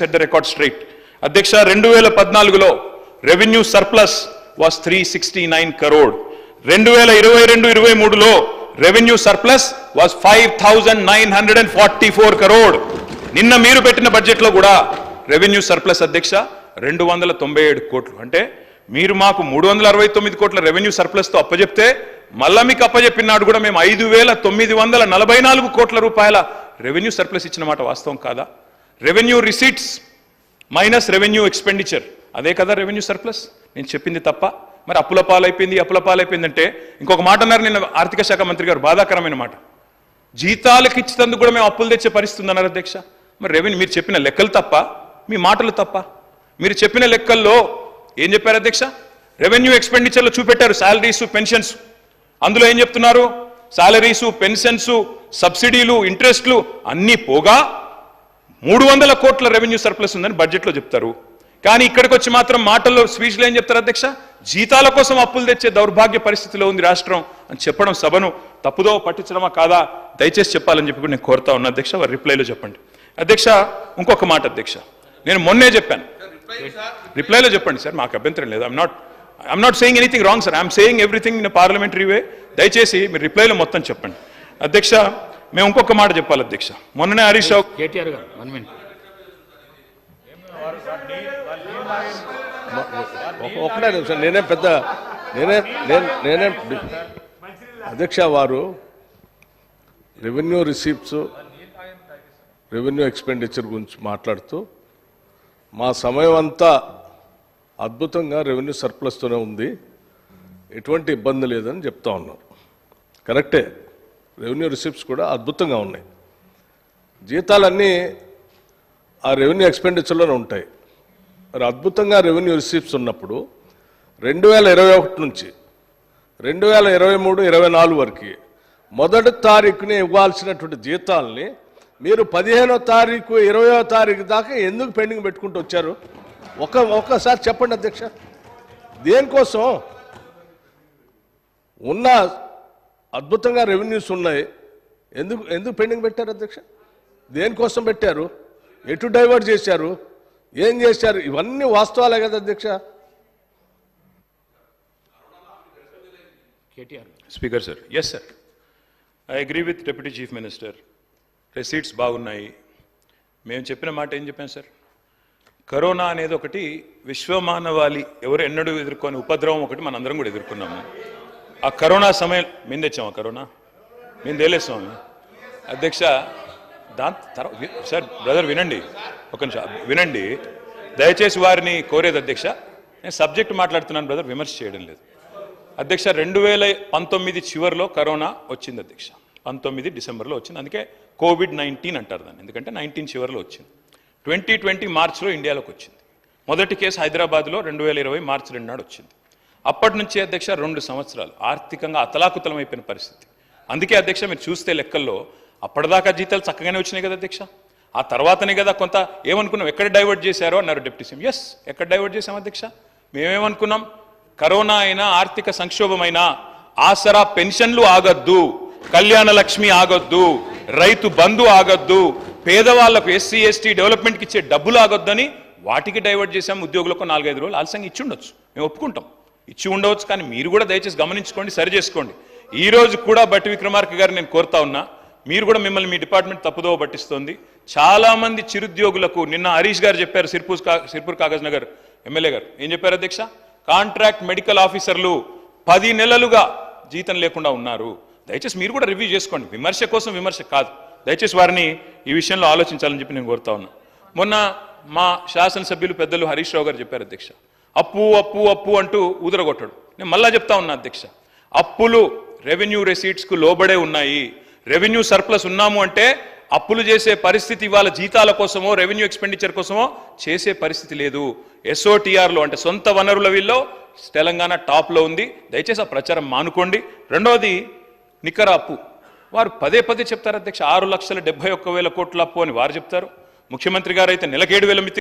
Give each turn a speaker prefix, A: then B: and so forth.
A: Set the record straight. అధ్యక్ష రెండు వేల పద్నాలుగులో revenue surplus was three sixty nine crore. రెండు వేల ఇరవై రెండు ఇరవై మూడులో revenue surplus was five thousand nine hundred and forty four crore. నిన్న మీరు పెట్టిన బడ్జెట్లో కూడా రెవెన్యూ సర్ప్లస్ అధ్యక్ష రెండు వందల తొంభై ఏడు కోట్లు. అంటే మీరు మాకు మూడు వందల అరవై తొమ్మిది కోట్ల రెవెన్యూ సర్ప్లస్తో అప్పజెప్తే మళ్ళా మీకు అప్పజెప్పినాడు కూడా మేము ఐదు వేల తొమ్మిది వందల నలభై నాలుగు కోట్ల రూపాయల రెవెన్యూ సర్ప్లస్ ఇచ్చిన మాట వాస్తవం కాదా? Revenue receipts minus revenue expenditure అదే కదా రెవెన్యూ సర్ప్లస్ నేను చెప్పింది తప్ప. మరి అప్పుల పాలైపోయింది అప్పుల పాలైపోయింది అంటే ఇంకొక మాట అన్నారు నిన్న ఆర్థిక శాఖ మంత్రి గారు బాధాకరమైన మాట. జీతాలకు ఇచ్చినందుకు కూడా మేము అప్పులు తెచ్చే పరిస్థితి ఉందన్నారు అధ్యక్ష. మరి రెవెన్యూ మీరు చెప్పిన లెక్కలు తప్ప మీ మాటలు తప్ప. మీరు చెప్పిన లెక్కల్లో ఏం చెప్పారు అధ్యక్ష? రెవెన్యూ ఎక్స్పెండిచర్లో చూపెట్టారు శాలరీస్ పెన్షన్స్ అందులో ఏం చెప్తున్నారు? శాలరీసు పెన్షన్స్ సబ్సిడీలు ఇంట్రెస్ట్లు అన్నీ పోగా మూడు వందల కోట్ల రెవెన్యూ సర్ప్లస్ ఉందని బడ్జెట్లో చెప్తారు. కానీ ఇక్కడికి వచ్చి మాత్రం మాటల్లో స్పీచ్లో ఏం చెప్తారు అధ్యక్ష? జీతాల కోసం అప్పులు తెచ్చే దౌర్భాగ్య పరిస్థితిలో ఉంది రాష్ట్రం అని చెప్పడం సభను తప్పుదో పట్టించడమా కాదా దయచేసి చెప్పాలని చెప్పి నేను కోరుతా ఉన్నా అధ్యక్ష. వారి రిప్లైలో చెప్పండి. అధ్యక్ష ఇంకొక మాట అధ్యక్ష. నేను మొన్నే చెప్పాను. రిప్లైలో చెప్పండి సార్ మాకు అభ్యంతరం లేదు. I'm not I'm not saying anything wrong sir I'm saying everything in parliamentary way దయచేసి మీరు రిప్లైలో మొత్తం చెప్పండి. అధ్యక్ష మేము ఇంకొక మాట చెప్పాలి అధ్యక్ష. మొన్ననే హరీష్ రావు
B: కేటీఆర్ గారు వన్ మినిట్
C: ఒక- ఒకటే నిమిషం నేనే పెద్ద నేనే నేను నేనే అధ్యక్ష వారు రెవెన్యూ రిసీప్ట్స్ రెవెన్యూ ఎక్స్పెండిచర్ గురించి మాట్లాడుతూ మా సమయం అంతా అద్భుతంగా రెవెన్యూ సర్ప్లస్తోనే ఉంది. ఎటువంటి ఇబ్బంది లేదని చెప్తా ఉన్నారు కరెక్టే రెవెన్యూ రిసిప్ట్స్ కూడా అద్భుతంగా ఉన్నాయి. జీతాలన్నీ ఆ రెవెన్యూ ఎక్స్పెండిచర్లోనే ఉంటాయి. మరి అద్భుతంగా రెవెన్యూ రిసీప్ట్స్ ఉన్నప్పుడు రెండు వేల ఇరవై ఒకటి నుంచి రెండు వేల ఇరవై మూడు ఇరవై నాలుగు వరకు మొదటి తారీఖుని ఇవ్వాల్సినటువంటి జీతాలని మీరు పదిహేనో తారీఖు ఇరవయో తారీఖు దాకా ఎందుకు పెండింగ్ పెట్టుకుంటూ వచ్చారు? ఒక ఒక్కసారి చెప్పండి అధ్యక్ష. దేనికోసం? ఉన్న అద్భుతంగా రెవెన్యూస్ ఉన్నాయి. ఎందుకు ఎందుకు పెండింగ్ పెట్టారు అధ్యక్ష? దేనికోసం పెట్టారు? ఎటు డైవర్ట్ చేశారు? ఏం చేశారు? ఇవన్నీ వాస్తవాలే కదా అధ్యక్ష.
A: Speaker sir yes sir I agree with deputy chief minister receipts బాగున్నాయి. మేము చెప్పిన మాట ఏం చెప్పాం సార్ కరోనా అనేది ఒకటి విశ్వమానవాళి ఎవరు ఎన్నడూ ఎదుర్కొని ఉపద్రవం ఒకటి మనందరం కూడా ఎదుర్కొన్నాము. ఆ కరోనా సమయం మేము తెచ్చామా కరోనా. మేము తేలేస్తాము అధ్యక్ష దాని తర్వాత సార్ బ్రదర్ వినండి. ఒక నిమిషం వినండి. దయచేసి వారిని కోరేది అధ్యక్ష నేను సబ్జెక్ట్ మాట్లాడుతున్నాను బ్రదర్ విమర్శ చేయడం లేదు. అధ్యక్ష రెండు వేల పంతొమ్మిది చివరిలో కరోనా వచ్చింది అధ్యక్ష. పంతొమ్మిది డిసెంబర్లో వచ్చింది. అందుకే కోవిడ్ నైన్టీన్ అంటారు దాన్ని. ఎందుకంటే నైన్టీన్ చివరిలో వచ్చింది. ట్వంటీ ట్వంటీ మార్చ్లో ఇండియాలోకి వచ్చింది. మొదటి కేసు హైదరాబాద్లో రెండు వేల ఇరవై మార్చి రెండు నాడు వచ్చింది. అప్పటి నుంచి అధ్యక్ష రెండు సంవత్సరాలు. ఆర్థికంగా అతలాకుతలమైపోయిన పరిస్థితి. అందుకే అధ్యక్ష మీరు చూస్తే లెక్కల్లో అప్పటిదాకా జీతాలు చక్కగానే వచ్చినాయి కదా అధ్యక్ష. ఆ తర్వాతనే కదా కొంత ఏమనుకున్నాం? ఎక్కడ డైవర్ట్ చేశారో అన్నారు డిప్యూటీ సీఎం. ఎస్ ఎక్కడ డైవర్ట్ చేశాం అధ్యక్ష? మేమేమనుకున్నాం? కరోనా అయినా ఆర్థిక సంక్షోభమైనా ఆసరా పెన్షన్లు ఆగద్దు కళ్యాణ లక్ష్మి ఆగొద్దు రైతు బంధు ఆగొద్దు పేదవాళ్ళకు ఎస్సీ ఎస్టీ డెవలప్మెంట్కి ఇచ్చే డబ్బులు ఆగొద్దని వాటికి డైవర్ట్ చేశాం. ఉద్యోగులకు నాలుగైదు రోజులు ఆలస్యంగా ఇచ్చిండొచ్చు మేము ఒప్పుకుంటాం. ఇచ్చి ఉండవచ్చు కానీ మీరు కూడా దయచేసి గమనించుకోండి సరి చేసుకోండి. ఈ రోజు కూడా బట్టి విక్రమార్క గారు నేను కోరుతా ఉన్నా మీరు కూడా మిమ్మల్ని మీ డిపార్ట్మెంట్ తప్పుదోవ పట్టిస్తోంది. చాలామంది చిరుద్యోగులకు నిన్న హరీష్ గారు చెప్పారు సిర్పూర్ కా సిర్పూర్ కాగజ్ నగర్ ఎమ్మెల్యే గారు. ఏం చెప్పారు అధ్యక్ష? కాంట్రాక్ట్ మెడికల్ ఆఫీసర్లు పది నెలలుగా జీతం లేకుండా ఉన్నారు. దయచేసి మీరు కూడా రివ్యూ చేసుకోండి. విమర్శ కోసం విమర్శ కాదు. దయచేసి వారిని ఈ విషయంలో ఆలోచించాలని చెప్పి నేను కోరుతా ఉన్నా. మొన్న మా శాసనసభ్యులు పెద్దలు హరీష్ రావు గారు చెప్పారు అధ్యక్ష. అప్పు అప్పు అప్పు అంటూ ఊదరగొట్టడు. నేను మళ్ళా చెప్తా ఉన్నా అధ్యక్ష. అప్పులు రెవెన్యూ రెసీట్స్కు లోబడే ఉన్నాయి. రెవెన్యూ సర్ప్లస్ ఉన్నాము అంటే అప్పులు చేసే పరిస్థితి ఇవాళ జీతాల కోసమో రెవెన్యూ ఎక్స్పెండిచర్ కోసమో చేసే పరిస్థితి లేదు. ఎస్ఓటీఆర్లో అంటే సొంత వనరుల వీల్లో తెలంగాణ టాప్లో ఉంది. దయచేసి ఆ ప్రచారం మానుకోండి. రెండవది నికర అప్పు. వారు పదే పదే చెప్తారు అధ్యక్ష. ఆరు లక్షల డెబ్బై ఒక్క వేల కోట్ల అప్పు అని వారు చెప్తారు. ముఖ్యమంత్రి గారు అయితే నెలకేడు వేల మితి